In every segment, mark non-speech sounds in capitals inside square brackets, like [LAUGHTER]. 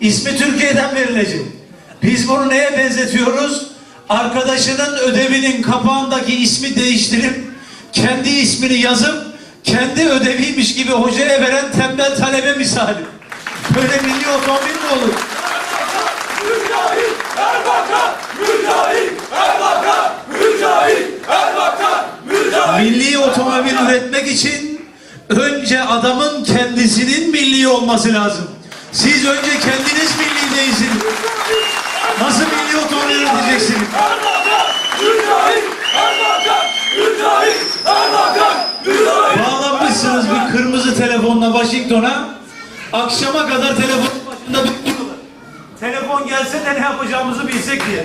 ismi Türkiye'den verilecek. Biz bunu neye benzetiyoruz? Arkadaşının ödevinin kapağındaki ismi değiştirip kendi ismini yazıp kendi ödeviymiş gibi hocaya veren tembel talebe misali. Böyle milli otomobil mi olur? Mücahit Erbakan! Mücahit Erbakan! Mücahit Erbakan! Mücahit! Milli otomobil üretmek için önce adamın kendisinin milli olması lazım. Siz önce kendiniz milli değilsiniz. Nasıl milli otomobil üreteceksiniz? Bağlanmışsınız bir kırmızı telefonla Washington'a. Akşama kadar telefonun başında bekliyorlar. Telefon gelse de ne yapacağımızı bilsek diye.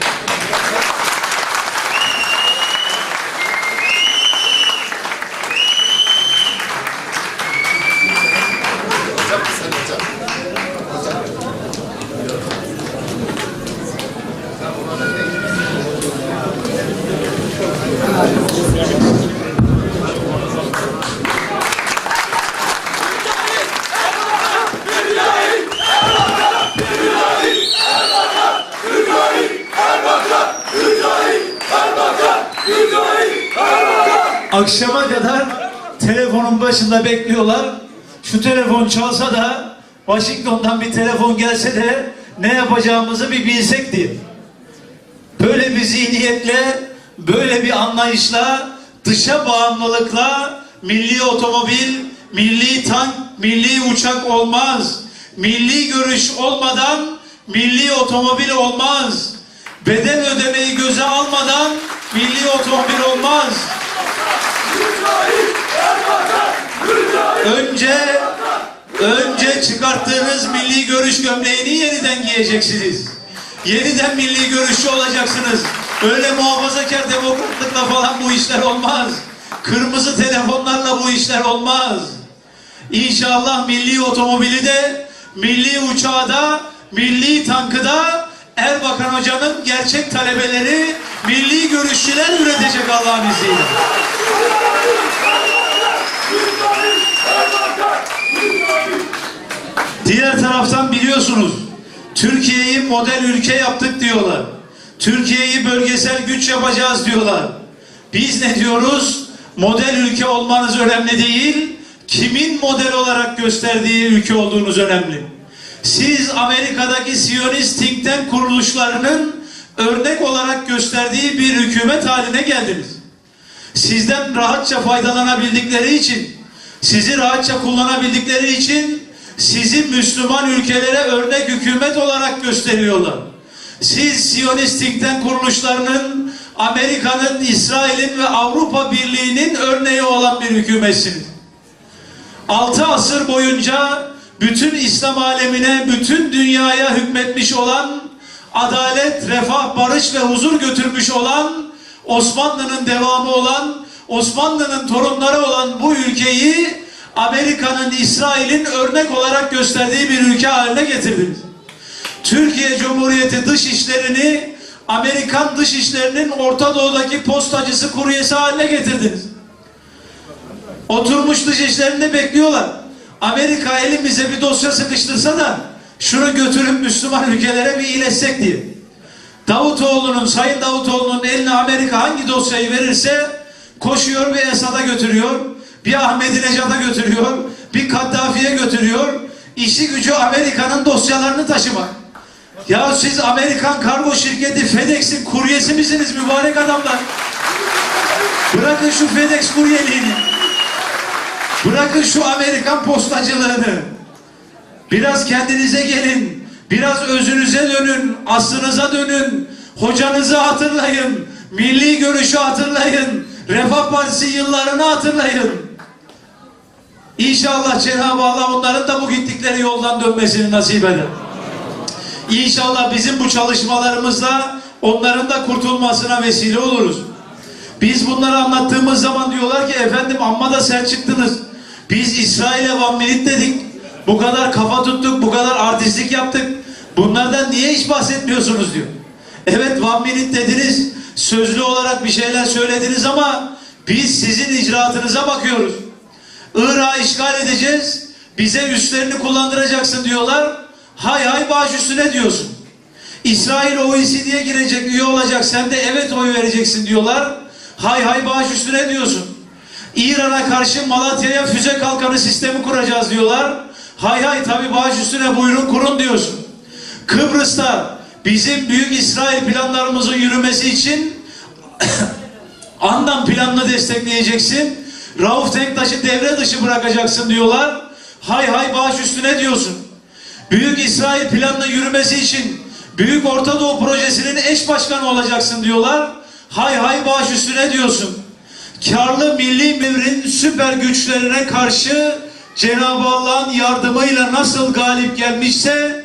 Akşama kadar telefonun başında bekliyorlar. Şu telefon çalsa da Washington'dan bir telefon gelse de ne yapacağımızı bir bilsek diye. Böyle bir zihniyetle, böyle bir anlayışla, dışa bağımlılıkla milli otomobil, milli tank, milli uçak olmaz. Milli görüş olmadan milli otomobil olmaz. Bedel ödemeyi göze almadan milli otomobil olmaz. Önce önce çıkarttığınız milli görüş gömleğini yeniden giyeceksiniz. Yeniden milli görüşçü olacaksınız. Öyle muhafazakar demokratlıkla falan bu işler olmaz. Kırmızı telefonlarla bu işler olmaz. İnşallah milli otomobili de, milli uçağı da, milli tankı da Erbakan Hoca'nın gerçek talebeleri, milli görüşçüler üretecek Allah'ın izniyle. Diğer taraftan biliyorsunuz Türkiye'yi model ülke yaptık diyorlar. Türkiye'yi bölgesel güç yapacağız diyorlar. Biz ne diyoruz? Model ülke olmanız önemli değil. Kimin model olarak gösterdiği ülke olduğunuz önemli. Siz Amerika'daki Siyonist think tank kuruluşlarının örnek olarak gösterdiği bir hükümet haline geldiniz. Sizden rahatça faydalanabildikleri için, sizi rahatça kullanabildikleri için sizi Müslüman ülkelere örnek hükümet olarak gösteriyorlar. Siz Siyonistikten kuruluşlarının, Amerika'nın, İsrail'in ve Avrupa Birliği'nin örneği olan bir hükümetsiniz. Altı asır boyunca bütün İslam alemine, bütün dünyaya hükmetmiş olan, adalet, refah, barış ve huzur götürmüş olan, Osmanlı'nın devamı olan, Osmanlı'nın torunları olan bu ülkeyi Amerika'nın, İsrail'in örnek olarak gösterdiği bir ülke haline getirdiniz. Türkiye Cumhuriyeti dış işlerini Amerikan dış işlerinin Orta Doğu'daki postacısı kuryesi haline getirdiniz. Oturmuş dış işlerinde bekliyorlar. Amerika elimize bir dosya sıkıştırsa da şunu götürüp Müslüman ülkelere bir iletecek diye. Davutoğlu'nun, Sayın Davutoğlu'nun eline Amerika hangi dosyayı verirse koşuyor bir Esad'a götürüyor, bir Ahmadinejad'a götürüyor, bir Kaddafi'ye götürüyor. İşi gücü Amerika'nın dosyalarını taşımak. Ya siz Amerikan kargo şirketi FedEx'in kuryesi misiniz mübarek adamlar? Bırakın şu FedEx kuryeliğini. Bırakın şu Amerikan postacılığını. Biraz kendinize gelin. Biraz özünüze dönün. Aslınıza dönün. Hocanızı hatırlayın. Milli görüşü hatırlayın. Refah Partisi yıllarını hatırlayın. İnşallah Cenab-ı Allah onların da bu gittikleri yoldan dönmesini nasip eder. İnşallah bizim bu çalışmalarımızla onların da kurtulmasına vesile oluruz. Biz bunları anlattığımız zaman diyorlar ki efendim amma da sert çıktınız. Biz İsrail'e minute dedik. Bu kadar kafa tuttuk, bu kadar artistlik yaptık. Bunlardan niye hiç bahsetmiyorsunuz diyor. Evet one minute dediniz. Sözlü olarak bir şeyler söylediniz ama biz sizin icraatınıza bakıyoruz. Irak'ı işgal edeceğiz. Bize üstlerini kullandıracaksın diyorlar. Hay hay baş üstüne diyorsun. İsrail OECD'ye girecek, üye olacak. Sen de evet oy vereceksin diyorlar. Hay hay baş üstüne diyorsun. İran'a karşı Malatya'ya füze kalkanı sistemi kuracağız diyorlar. Hay hay tabi baş üstüne buyurun kurun diyorsun. Kıbrıs'ta bizim büyük İsrail planlarımızın yürümesi için [COUGHS] Andan planını destekleyeceksin. Rauf Denktaş'ı devre dışı bırakacaksın diyorlar. Hay hay baş üstüne diyorsun. Büyük İsrail planının yürümesi için Büyük Orta Doğu Projesi'nin eş başkanı olacaksın diyorlar. Hay hay baş üstüne diyorsun. Karlı milli mevrin süper güçlerine karşı Cenab-ı Allah'ın yardımıyla nasıl galip gelmişse